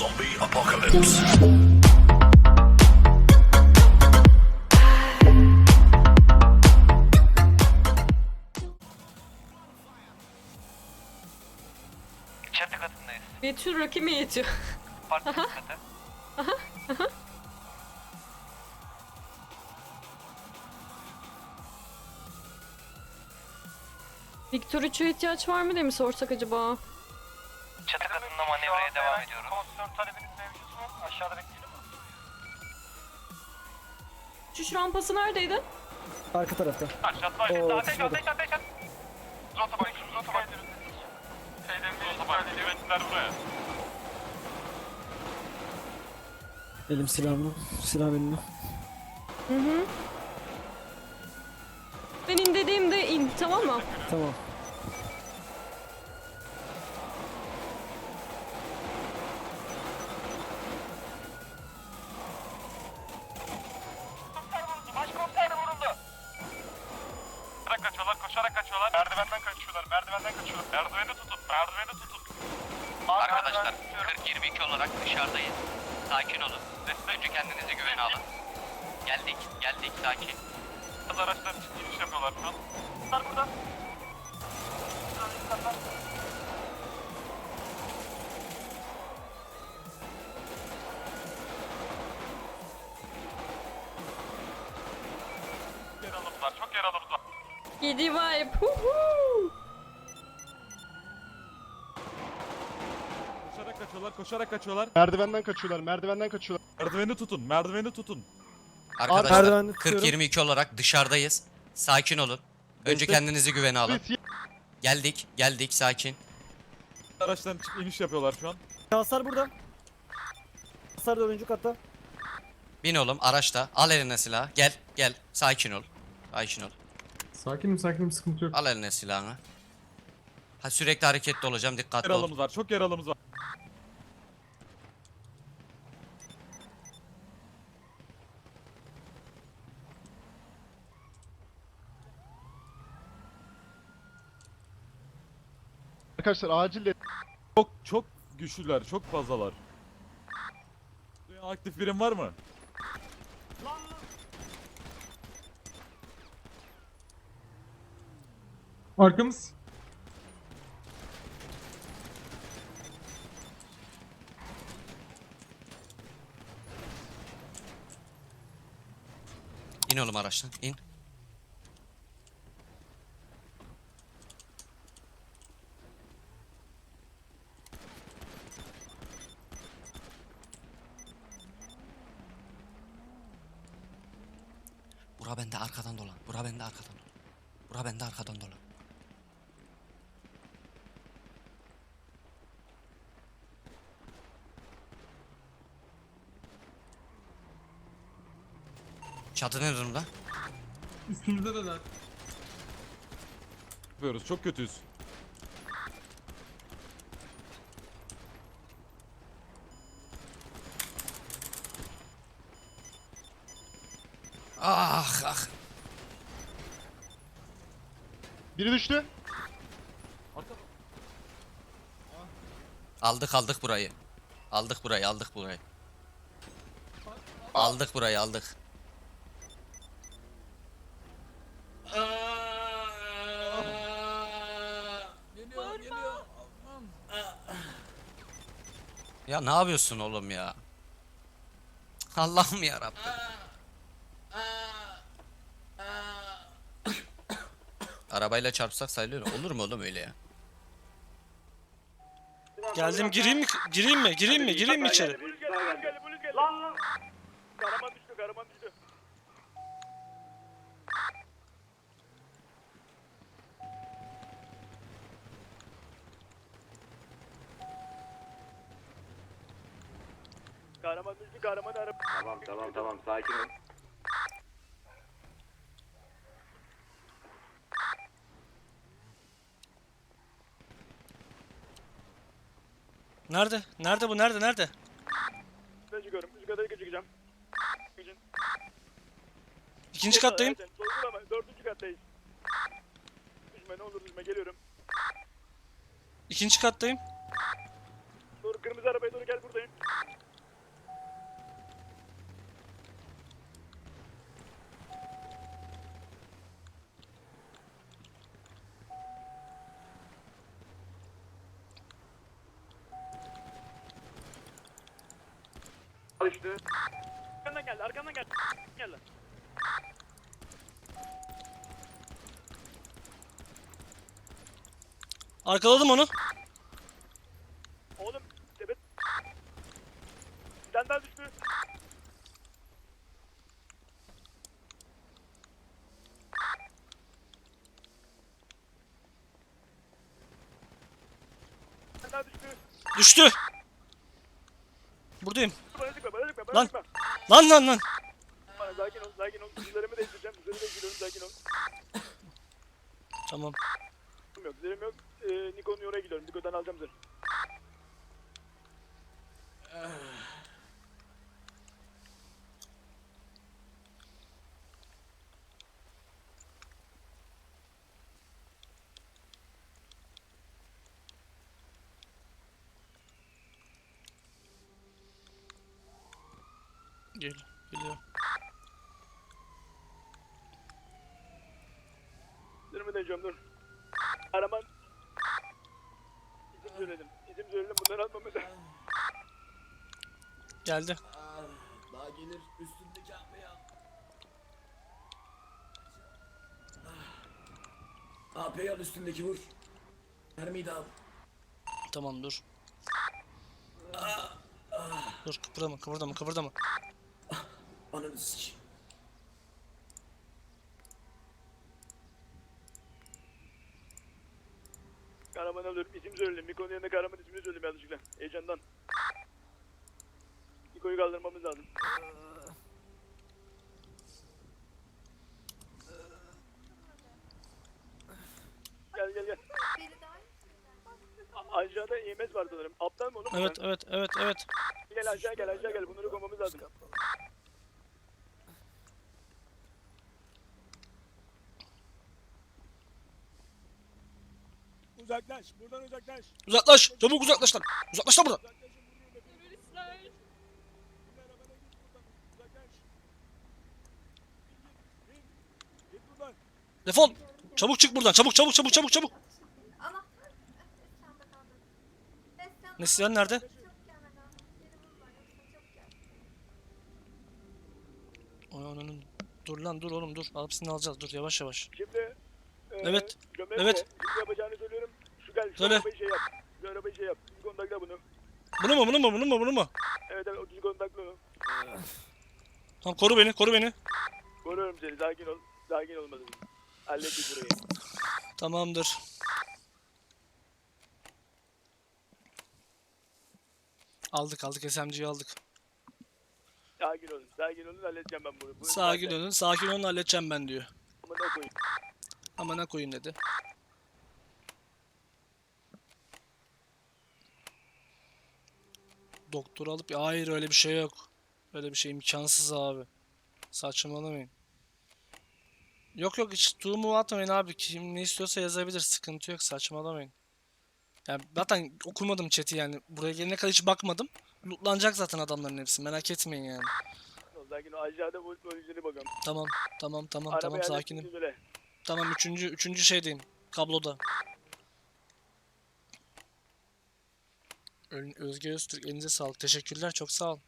Zombie apocalypse. Çatı katındayız. Betül rakı mı yetiyor? Parti katı. Victor 3'e ihtiyaç var mı diye mi sorsak acaba? Rampası neredeydi? Arka tarafta. Aşağıda Oo, ateş ateş ateş ateş. Şeyden buraya. Elim silahımla. Silah benimle. Hı hı. Ben in dediğimde in tamam mı? Tamam. Kaçıyorlar, koşarak kaçıyorlar. Merdivenden kaçıyorlar, merdivenden kaçıyorlar. Merdiveni tutun, merdiveni tutun. Arkadaşlar merdivende tutuyorum. 40-22 olarak dışarıdayız. Sakin olun. Önce Destek- kendinizi güvene alın. Geldik, geldik sakin. Araçtan çık iniş yapıyorlar şu an. Hasar burada. Hasar dördüncü katta. Bin oğlum araçta. Al eline silah. Gel, gel. Sakin ol. Sakin ol. Sakinim sakinim sıkıntı yok. Al eline silahını. Ha sürekli hareketli olacağım. Dikkatli ol. Yaralımız var, çok yaralımız var. Arkadaşlar acil de- Çok çok güçlüler, çok fazlalar. Aktif birim var mı? Arkamız. İn oğlum araçtan. in. Çatı ne durumda? Üstümüzde de der. Yapıyoruz, çok kötüyüz. Ah ah. biri düştü. Aldık aldık burayı. Aldık burayı aldık burayı. Aldık burayı aldık. Ya ne yapıyorsun oğlum ya? Allah'ım ya Arabayla çarpsak sayılıyor. Olur mu oğlum öyle ya? Geldim gireyim mi? Gireyim mi? Gireyim mi? Gireyim mi içeri? Lan lan. Karaman düştü, karaman düştü. Kahraman düştü, kahraman araba. Tamam tamam tamam sakin ol. Nerede? Nerede bu? Nerede? Nerede? Ben çıkıyorum, üst kata çıkacağım. Gücün. İkinci kattayım. Zaten Sorgulama, dördüncü kattayız. Üzme ne olur üzme, geliyorum. İkinci kattayım. Doğru kırmızı arabaya doğru gel buradayım. Düştü. Arkandan geldi arkandan geldi. Geldi. Arkaladım onu. Oğlum evet. Bir tane daha düştü. Bir tane daha düştü. Düştü. Buradayım. Bana sıkma bana sıkma bana Lan. sıkma. Lan lan lan. Bana sakin ol sakin ol. Üzerimi değiştireceğim. Üzerimi değiştiriyorum sakin ol. Tamam. Üzerim yok üzerim yok. Ee, Niko'nun oraya gidiyorum. Niko'dan alacağım seni. Gel. Geliyor. Üzerimi değiştiriyorum dur. Araman. İzim söyledim. İzim söyledim. Bunları almamı da. Geldi. Daha gelir üstündeki atmaya. AP'yi al üstündeki vur. Mermiyi al. Tamam dur. Dur kıpırdama kıpırdama kıpırdama. Ananı sikeyim. Kahraman alıyorum. İsim söyledim. Niko'nun yanında kahraman ismini söyledim yanlışlıkla. Heyecandan. Niko'yu kaldırmamız lazım. Gel gel gel. A- aşağıda EMS var sanırım. Aptal mı oğlum? Evet sen? evet evet evet. Gel aşağı gel aşağı gel. Bunları koymamız lazım. Uzaklaş. Buradan uzaklaş. Uzaklaş. Çabuk uzaklaş lan. Uzaklaş lan buradan. Defol. Çabuk çık buradan. Çabuk çabuk çabuk çabuk çabuk. Neslihan nerede? Ay ananın. Dur lan dur oğlum dur. Hepsini alacağız. Dur yavaş yavaş. Şimdi e, Evet, Gömlek evet. bu. Şimdi yapacağını söylüyorum. Şu gel şu Söyle. arabayı şey yap. Şu arabayı şey yap. Düz kontakla bunu. Bunu mu bunu mu bunu mu bunu mu? Evet evet o düz kontakla onu. Tamam koru beni koru beni. Koruyorum seni sakin ol. Sakin olmadın. Hallettik burayı. Tamamdır. Aldık aldık SMG'yi aldık. Sakin olun. Sakin olun halledeceğim ben bunu. Bu Sakin zaten olun sakin olun halledeceğim ben diyor. amına koyayım. Amına koyayım dedi. Doktor alıp hayır öyle bir şey yok. Öyle bir şey imkansız abi. Saçmalamayın. Yok yok hiç tuğumu atmayın abi. Kim ne istiyorsa yazabilir. Sıkıntı yok saçmalamayın. Yani zaten okumadım chat'i yani. Buraya gelene kadar hiç bakmadım. Lootlanacak zaten adamların hepsi. Merak etmeyin yani. Sakin. Aşağıda bu polisleri bakalım. Tamam tamam tamam Arabayı tamam sakinim. Tamam üçüncü üçüncü şeydeyim. Kabloda. Özge Öztürk elinize sağlık. Teşekkürler. Çok sağ ol.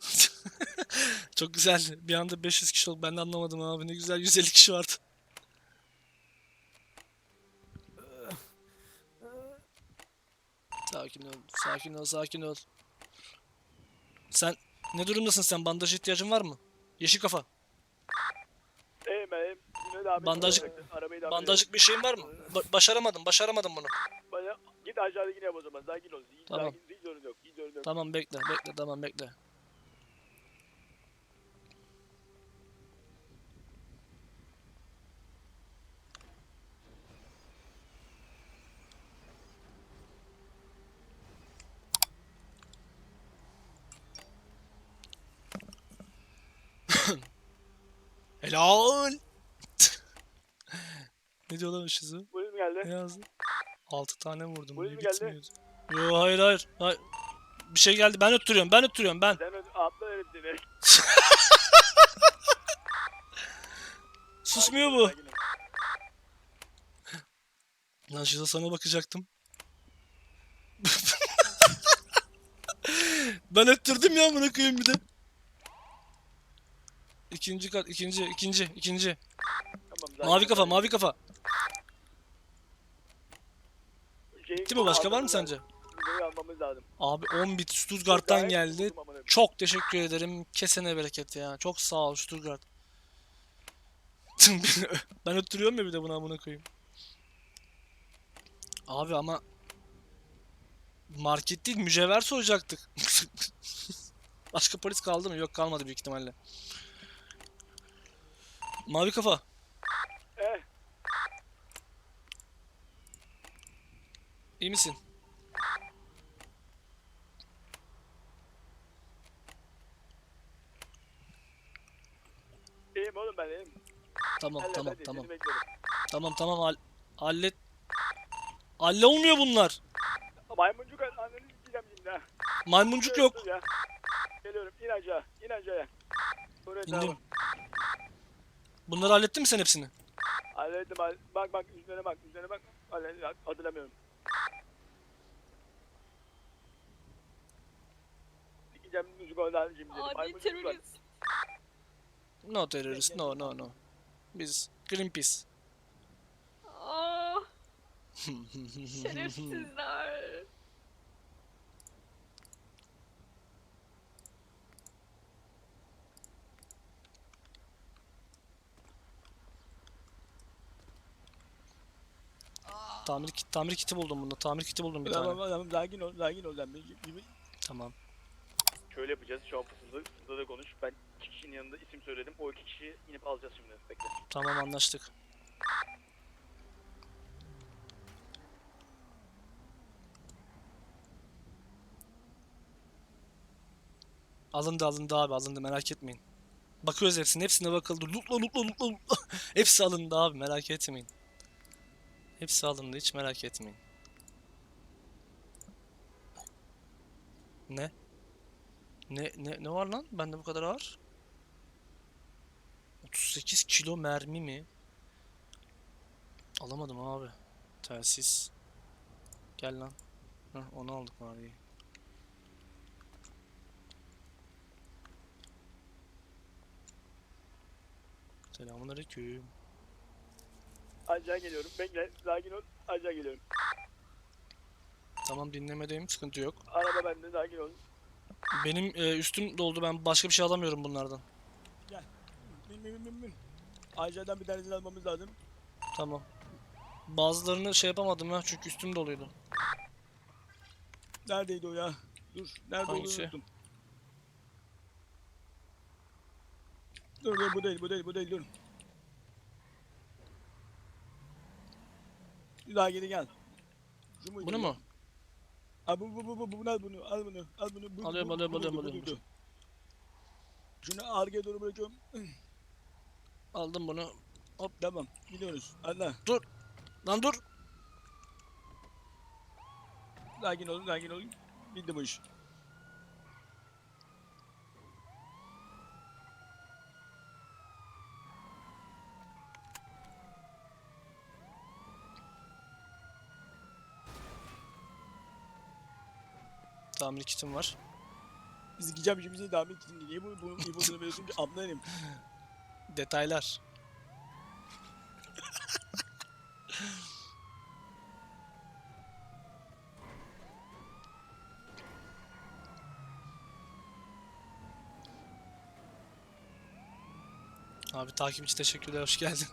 Çok güzel. Bir anda 500 kişi oldu. Ben de anlamadım abi. Ne güzel 150 kişi vardı. Sakin ol. Sakin ol. Sakin ol. Sen ne durumdasın sen? Bandaj ihtiyacın var mı? Yeşil kafa. İyiyim ben iyiyim. Yine de abi Bandaj- soracaktın. Arabayı da abi Bandajlık bir şeyin var mı? Ba- başaramadım. Başaramadım bunu. Bana- Git aşağıdakini yap o zaman. Sakin ol. Tamam. Sakin, hiç sorun yok. Hiç sorun yok. Tamam bekle. Bekle. Tamam bekle. Helal. ne diyor lan ışızı? Polis mi geldi? Ne yazdı? 6 tane vurdum. Polis mi geldi? Yo hayır hayır. hayır. Bir şey geldi. Ben öttürüyorum. Ben öttürüyorum ben. Sen atla öğretmeni. Susmuyor bu. Lan şurada sana bakacaktım. Ben öttürdüm ya amına koyayım bir de. İkinci kat, ikinci, ikinci, ikinci. Mavi kafa, mavi kafa. Değil mi? Başka var mı sence? almamız lazım. Abi 10 bit Stuttgart'tan geldi. Çok teşekkür ederim. Kesene bereket ya. Çok sağ ol Stuttgart. ben öttürüyorum ya bir de buna amına koyayım. Abi ama market değil mücevher soyacaktık. Başka polis kaldı mı? Yok kalmadı büyük ihtimalle. Mavi kafa. Eh. İyi misin? İyiyim oğlum ben iyiyim. Tamam Hallet, tamam hadi, tamam. seni. Tamam tamam hall hallet. Halle olmuyor bunlar. Maymuncuk anneni gideceğim şimdi ha. Maymuncuk yok. Geliyorum in aşağı in aşağıya. Buraya İndim. Bunları hallettin mi sen hepsini? Hallettim hall- bak bak üzerine bak üzerine bak. Hallettim hatırlamıyorum. Gideceğim müzik oradan şimdi. Adi Maymuncuk var. terörist. No terörist, no no no. Biz Greenpeace. Aa, şerefsizler. Tamir kit, tamir kiti buldum bunda. Tamir kiti buldum bir Tamam tane. tamam sakin ol sakin ol sen. Bir- bir- Tamam. Şöyle yapacağız. Şu an fısıldı. Fısıldı da konuş. Ben iki kişinin yanında isim söyledim. O iki kişiyi inip alacağız şimdi. Bekle. Tamam anlaştık. Alındı alındı abi alındı merak etmeyin. Bakıyoruz hepsine hepsine bakıldı. Lutla lutla lutla lutla. Hepsi alındı abi merak etmeyin. Hepsi alındı hiç merak etmeyin. Ne? Ne ne ne var lan? Bende bu kadar ağır. 38 kilo mermi mi? Alamadım abi. Telsiz. Gel lan. Heh, onu aldık maviyi. Selamünaleyküm. Aşağı geliyorum. Bekle sakin ol. Aşağı geliyorum. Tamam dinlemedeyim sıkıntı yok. Araba bende sakin ol. Benim e, üstüm doldu ben başka bir şey alamıyorum bunlardan. Bin bin bin bin bin. Aşağıdan bir tanesini almamız lazım. Tamam. Bazılarını şey yapamadım ya çünkü üstüm doluydu. Neredeydi o ya? Dur. Nerede Hangisi? olduğunu unuttum. Dur dur bu değil bu değil bu değil dur. Bir daha geri gel. Muydu Bunu ya? mu? Ha bu bu bu bu bunu al bunu al bunu al bunu. Bu, Alıyorum, bu, alıyorum, bu, alıyorum, bu, bu, alıyorum. bu. Şunu arkaya doğru bırakıyorum. Aldım bunu. Tamam gidiyoruz. Allah. Lan dur. Sakin olun sakin olun. Bitti bu iş. Tamir kitim var. Biz gideceğim şimdi bizi devam ettin. Niye bunu bunu bunu veriyorsun ki anlayayım. Detaylar. Abi takipçi teşekkürler hoş geldin.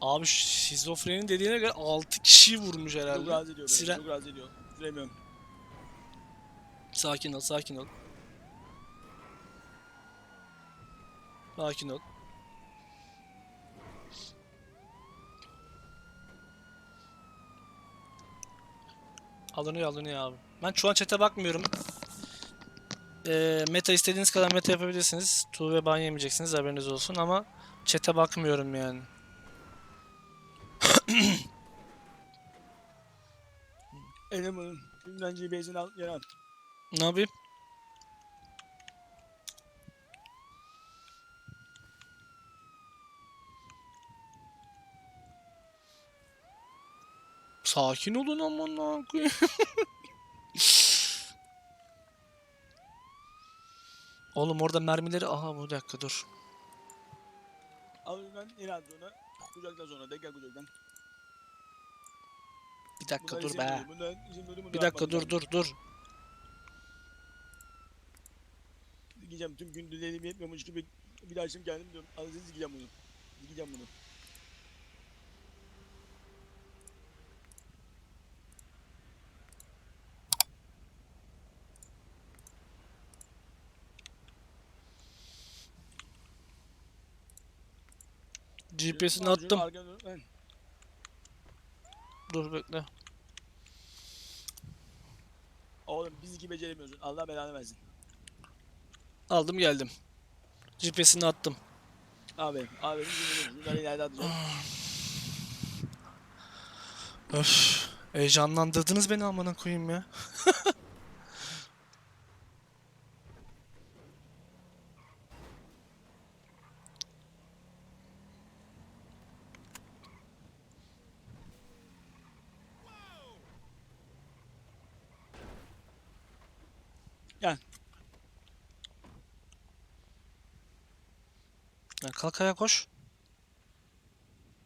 Abi şizofrenin dediğine göre 6 kişiyi vurmuş Çok herhalde. rahatsız ediyor beni. Siren. Çok rahatsız ediyor. Süremiyorum. Sakin ol, sakin ol. Sakin ol. Alınıyor, alınıyor abi. Ben şu an chat'e bakmıyorum. Ee, meta istediğiniz kadar meta yapabilirsiniz. Tu ve ban yemeyeceksiniz haberiniz olsun ama chat'e bakmıyorum yani. Elim bunun. Şimdiden GBS'ini al geri al. Ne yapayım? Sakin olun aman koyayım. Oğlum orada mermileri aha bu dakika dur. Al ben in altına. Kucaktan sonra de gel kucaktan. Bir dakika dur be. Bir dakika dur dur dur. Gideceğim tüm gün dinlediğim yetmiyormuş gibi bir daha şimdi kendim diyorum. Anasını sikeceğim bunu. Sikeceğim bunu. GPS'ini attım. Dur bekle. Oğlum biz iki beceremiyorsun. Allah belanı versin. Aldım geldim. GPS'ini attım. Abi, abi Şunları ileride. Öf. Heyecanlandırdınız beni amına koyayım ya. Gel. Ya kalk ayağa koş.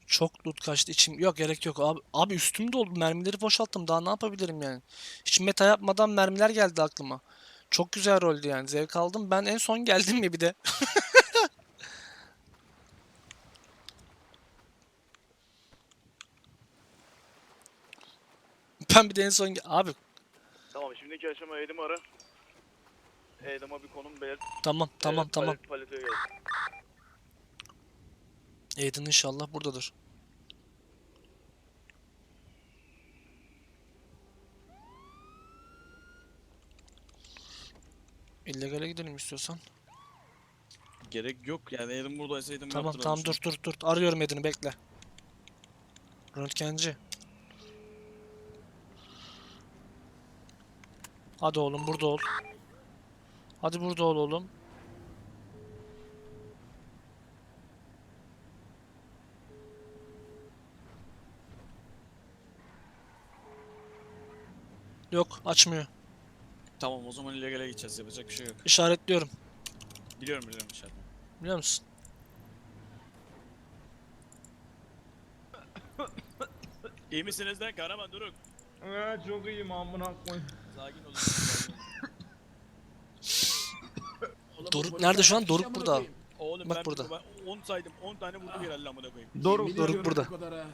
Çok loot kaçtı içim. Yok gerek yok abi. Abi üstüm doldu. Mermileri boşalttım. Daha ne yapabilirim yani? Hiç meta yapmadan mermiler geldi aklıma. Çok güzel roldü yani. Zevk aldım. Ben en son geldim mi bir de? Ben bir de en son abi Tamam şimdiki aşama Edim ara. Edim'a bir konum belir. tamam tamam Evet, tamam. palet-. Aiden inşallah buradadır. İllegale gidelim istiyorsan. Gerek yok yani elim buradaysa elim Tamam tamam dur dur dur. Arıyorum Eden'i bekle. Röntgenci. Hadi oğlum burada ol. Hadi burada ol oğlum. Yok açmıyor. Tamam o zaman illegale gideceğiz yapacak bir şey yok. İşaretliyorum. Biliyorum biliyorum dışarıda. Biliyor musun? İyi misiniz lan kahraman Doruk? Ee, çok iyiyim amına koyayım. Sakin olun. sakin olun. Oğlum bu Doruk nerede şu an? Doruk burada. Oğlum Bak ben burada. Ben 10 saydım 10 tane vurdum herhalde amına koyayım. Doruk, Yemin Doruk ediyorum burada. bu kadar ha.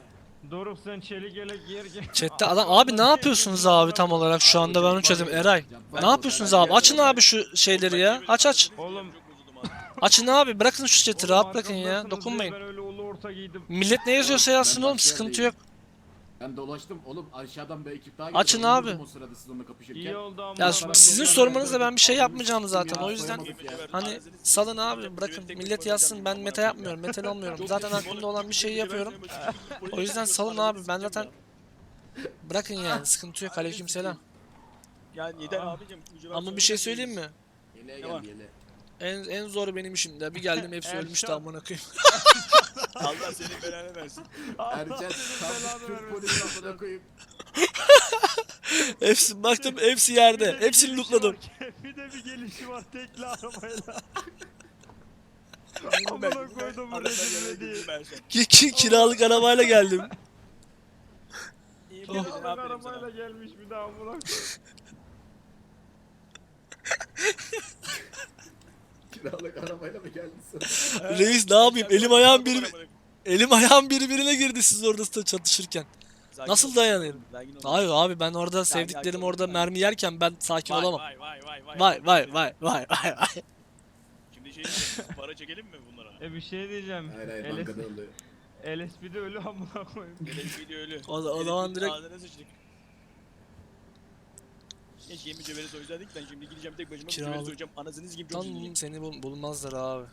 Doruk sen çelik yelek gel. Chat'te adam abi ne yapıyorsunuz abi tam olarak şu anda ben onu çözdüm Eray. Ne yapıyorsunuz abi? Açın abi şu şeyleri ya. Aç aç. Oğlum. Açın abi bırakın şu chat'i rahat bırakın ya. arkamdasınız diye Dokunmayın. Ben öyle ulu orta giydim. Millet ne yazıyorsa yazsın oğlum sıkıntı yok. Ben dolaştım oğlum aşağıdan bir ekip daha Açın geldi. Ben abi. vurdum O sırada siz onunla kapışırken. İyi oldu ama. Ya ben sizin onlardan sormanızla ben bir şey yapmayacağım zaten. ya, O yüzden hani salın abi bırakın millet yazsın ben meta yapmıyorum metal olmuyorum. Zaten aklımda olan bir şeyi yapıyorum. O yüzden salın abi ben zaten bırakın yani sıkıntı yok aleykümselam. Yani yeter abicim. Ama bir şey söyleyeyim mi? Yeleğe Ne var? En en zor benim işimde. Bir geldim hepsi ölmüştü amına koyayım. Allah senin belanı versin. Ercan tam Türk polisi amına koyayım. hepsi baktım hepsi yerde. Hepsini lootladım. bir de bir gelişi var tekli arabayla. Amına koydum bu rezil değil. Ki, ki, kiralık arabayla geldim. İyi Oh. bir aferin arabayla gelmiş bir daha amına koyayım. Kiralık arabayla mı geldin sen? Reis ne yapayım? Elim ayağım bir elim ayağım birbirine girdi siz orada çatışırken. Sakin Nasıl dayanayım? Hayır abi ben orada sevdiklerim orada mermi yerken ben sakin Vay, olamam. Vay vay vay vay. Vay vay vay vay vay vay. Şimdi şey diyeceğim, para çekelim mi bunlara? E bir şey diyeceğim. Hayır hayır bankada oluyor. LSP'de ölü amına koyayım. Video ölü. O, o zaman direkt Ağzına sıçtık. Keşke mücevheri soysaydık ben şimdi gideceğim tek başıma Kiralık- mücevheri soyacağım. Anasını sikeyim çok tam seni bul- bulmazlar abi.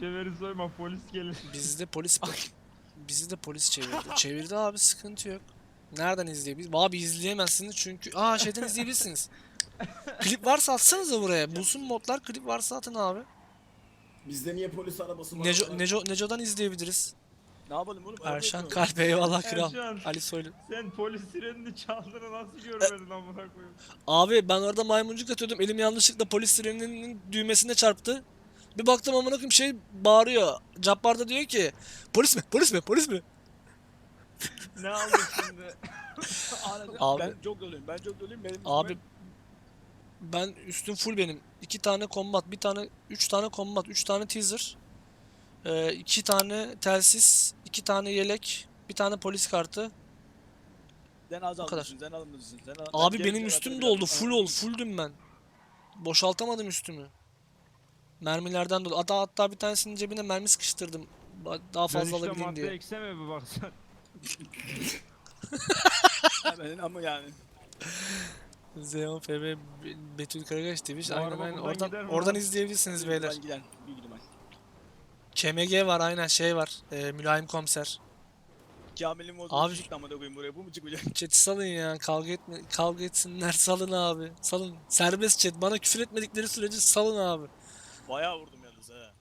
Bir verin soyma polis gelir. Bizde polis bizi de polis çevirdi. Çevirdi abi sıkıntı yok. Nereden izleyebiliriz? Abi izleyemezsiniz çünkü aa şeyden izleyebilirsiniz. klip varsa atsanıza buraya. Bulsun modlar klip varsa atın abi. Bizde niye polis arabası var? Neco, Neco, Neco'dan izleyebiliriz. Ne yapalım oğlum? Erşan? Kalp eyvallah kral. Erşan. Ali Soylu. Sen polis sirenini çaldığını nasıl görmedin amına koyayım? Abi ben orada maymuncuk atıyordum. Elim yanlışlıkla polis sireninin düğmesine çarptı. Bir baktım amına koyayım şey bağırıyor. Cabbar da diyor ki polis mi? Polis mi? Polis mi? Ne aldın şimdi? Abi. Ben çok doluyum. Ben çok doluyum. Benim Abi ben üstüm full benim. İki tane combat, bir tane, üç tane combat, üç tane teaser, ee, iki tane telsiz, iki tane yelek, bir tane polis kartı. sen az kadar. almışsın. Sen almışsın. Sen al- Abi ben benim üstüm doldu, full oldu, fulldüm ben. Boşaltamadım üstümü. Mermilerden dolayı. Hatta hatta bir tanesinin cebine mermi sıkıştırdım. Daha fazla Dönüşte alabileyim diye. ekseme bir baksan. Ha, benim ama yani. Zeon FB Be- Betül Karagaş demiş. Bu Aynen aynen. Oradan, mi oradan izleyebilirsiniz beyler. Ben giden. Bir gidim ben. KMG var aynen şey var. Ee, mülayim komiser. Kamil'in modu Abi- çıktı ama da koyayım buraya. Bu mu çıkacak? Chat'i salın ya. Kavga etme kavga etsinler. Salın abi. Salın. Serbest chat. Bana küfür etmedikleri sürece salın abi. Bayağı vurdum yalnız ha.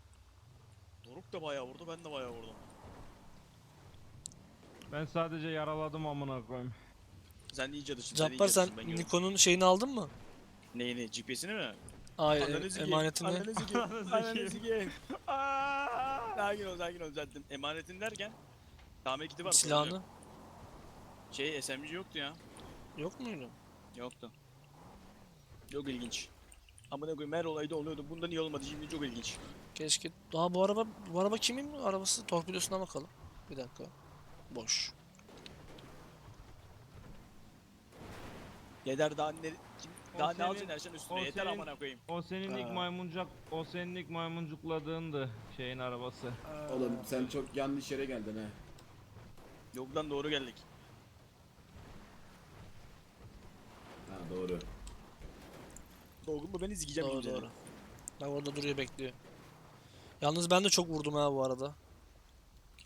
Doruk da bayağı vurdu. Ben de bayağı vurdum. Ben sadece yaraladım amına koyayım. Sen iyice dışın. Cappar sen Nikon'un şeyini aldın mı? Neyini? GPS'ini mi? Hayır, Ananı sikeyim, emanetini. Ananı sikeyim. Ananı Ananı sikeyim. sikeyim. Aaaa! Sakin ol sakin ol zaten. Emanetin derken tamir kiti var. Silahını. Şey SMG yoktu ya. Yok muydu? Yoktu. Çok ilginç. Amına koyayım her olayda oluyordu. Bundan iyi olmadı şimdi çok ilginç. Keşke. Daha bu araba bu araba kimin arabası? Torpidosuna bakalım. Bir dakika. Boş. Yeter daha ne kim, daha ne alacaksın Erşan üstüne o yeter senin- amına koyayım. O senin ilk Aa. maymuncuk, o senin ilk maymuncukladığındı şeyin arabası. Oğlum sen çok yanlış yere geldin ha. Yok lan doğru geldik. Ha doğru. Doğru mu beni sikeceğim Doğru şimdi. doğru. Bak orada duruyor bekliyor. Yalnız ben de çok vurdum ha bu arada.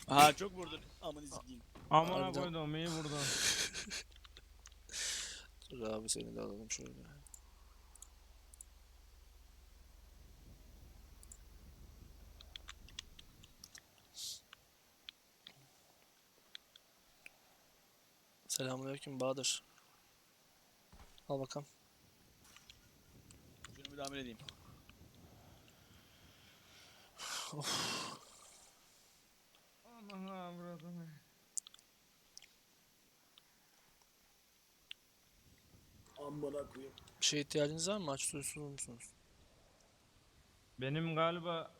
Ha çok vurdun. Amanı sikeyim. Amına Harbiden. koydum iyi vurdun. Dur abi seni de alalım şöyle. Selamünaleyküm Bahadır. Al bakalım. Şunu bir tamir edeyim. Aman avradım. Amına koyayım. Bir şeye ihtiyacınız var mı? Aç duysunuz musunuz? Benim galiba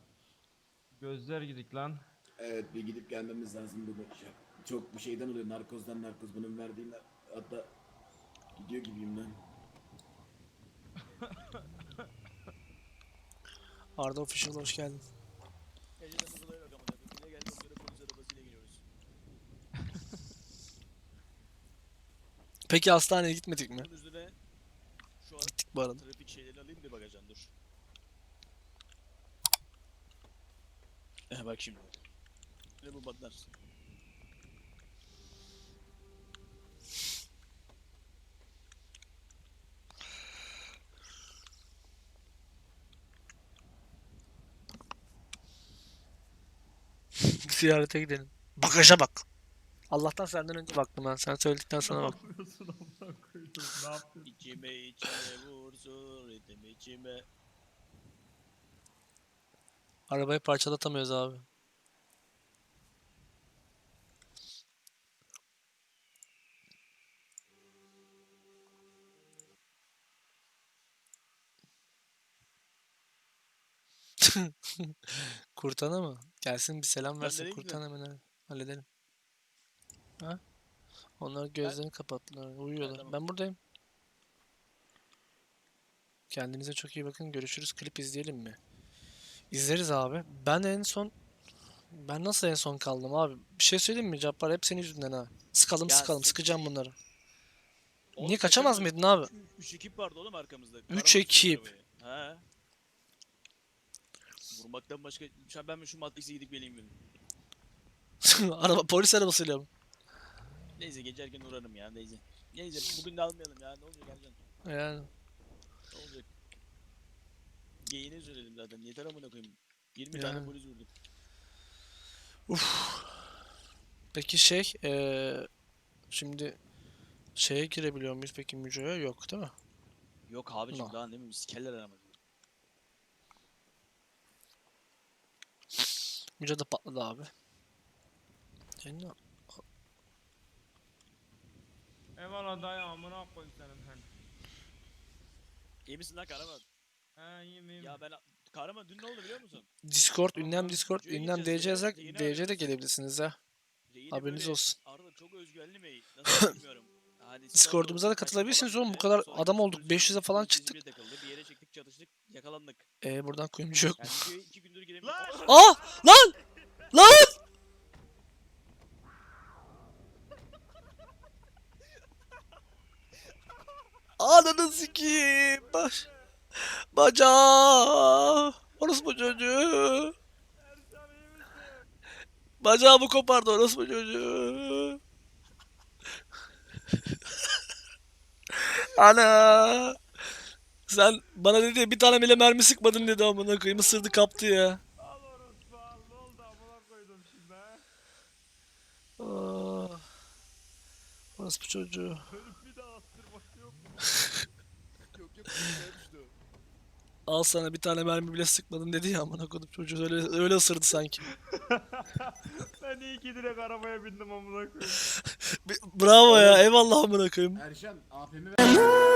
gözler gidik lan. Evet bir gidip gelmemiz lazım bu maça. Çok bir şeyden oluyor. Narkozdan narkoz bunun verdiğinden. Hatta gidiyor gibiyim lan. Arda Official hoş geldin. Bu. Peki hastaneye gitmedik mi? Gittik bu arada. trafik şeyleri alayım da bagajan dur. Eh bak şimdi. Ne bu batlar? Ziyarete gidelim. Bagaja bak. Allah'tan senden önce baktım ben. Sen söyledikten sonra bak. yapıyorsun amına koydum? Ne yapıyorsun? İçime içime vursun ritim içime. Arabayı parçalatamıyoruz abi. Kurtan'a mı? Gelsin bir selam versin Kurtan hemen hemen halledelim. Ha? Onlar gözlerini kapattılar. Uyuyorlar. tamam. Ben buradayım. Kendinize çok iyi bakın. Görüşürüz. Klip izleyelim mi? İzleriz abi. Ben en son ben nasıl en son kaldım abi? Bir şey söyleyeyim mi Cappar? Hep senin yüzünden ha. Sıkalım Ya sıkalım. sen- Sıkacağım bunları. Oğlum Niye kaçamaz mıydın abi? Üç, üç ekip vardı oğlum arkamızda. Karavan sürüyor ekip. arabayı. He. Vurmaktan başka... Şu ben şu Matrix'e gidip geleyim dedim. Araba polis arabasıyla mı? Neyse geçerken uğrarım ya neyse. Neyse bugün de almayalım ya ne olacak Ercan? Yani. Ne olacak? Geyini söyledim zaten yeter amına koyayım. 20 tane Yani. polis vurdum. Uf. Peki şey eee şimdi şeye girebiliyor muyuz peki Müco'ya? Yok değil mi? Yok abicim No. daha ne bileyim sikeller aramadı. Müco da patladı abi. Senin ne- Eyvallah dayı amına koyayım senin ben. İyi misin lan Karaman? He iyiyim iyiyim. Ya ben Karaman dün ne oldu biliyor musun? Discord, ünlem. Discord, ünlem DC ya, yazak yeni DC de gelebilirsiniz ha. Haberiniz olsun. Arada çok özgüvenli mi? Nasıl bilmiyorum. Hani Discord'umuza da katılabilirsiniz oğlum, bu kadar adam olduk, psikolojik 500'e falan bir çıktık. Çektik çatıştık yakalandık. Ee buradan kuyumcu yok mu? Yani videoya iki gündür giremiyorum. Aa! Lan! Lan! Ananı sikeyim. Baş. Baca. Orası bu çocuğu. Bacağımı kopardı orası bu çocuğu. Ana. Sen bana dedi bir tane bile mermi sıkmadın dedi amına koyayım ısırdı kaptı ya. Al orospu al ne oldu amına koydum şimdi ha. Ah. Orası bu çocuğu. Al sana bir tane mermi bile sıkmadın dedi ya amına koydum çocuğu öyle öyle ısırdı sanki. ben iyi ki direkt arabaya bindim amına koyayım. Bravo ya eyvallah amına koyayım. Erşan AP'mi ver.